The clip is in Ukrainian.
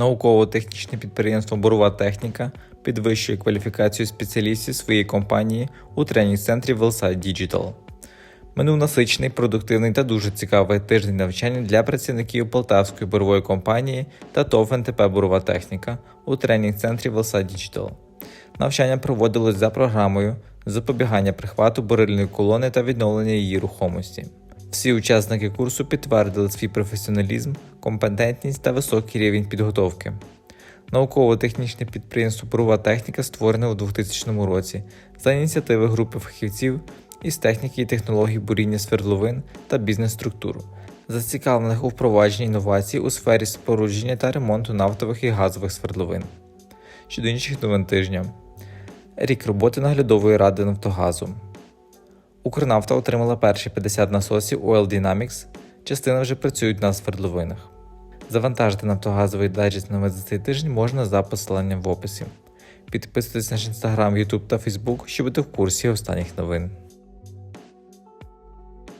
Науково-технічне підприємство Борова Техніка підвищує кваліфікацію спеціалістів своєї компанії у тренінг-центрі Wellside Digital. Минув насичений, продуктивний та дуже цікавий тиждень навчання для працівників Полтавської борової компанії та ТОВ НТП Борова Техніка у тренінг-центрі Wellside Digital. Навчання проводилось за програмою запобігання прихвату бурильної колони та відновлення її рухомості. Всі учасники курсу підтвердили свій професіоналізм, компетентність та високий рівень підготовки. Науково-технічне підприємство Бурова Техніка створене у 2000 році за ініціативи групи фахівців із техніки і технологій буріння свердловин та бізнес-структур, зацікавлених у впровадженні інновацій у сфері спорудження та ремонту нафтових і газових свердловин. Щодо інших новин тижня. Рік роботи наглядової ради Нафтогазу. Укрнафта отримала перші 50 насосів Oil Dynamics, частина вже працюють на свердловинах. Завантажити нафтогазовий дайджест на цей тиждень можна за посиланням в описі. Підписуйтесь на наш інстаграм, Ютуб та Фейсбук, щоб бути в курсі останніх новин.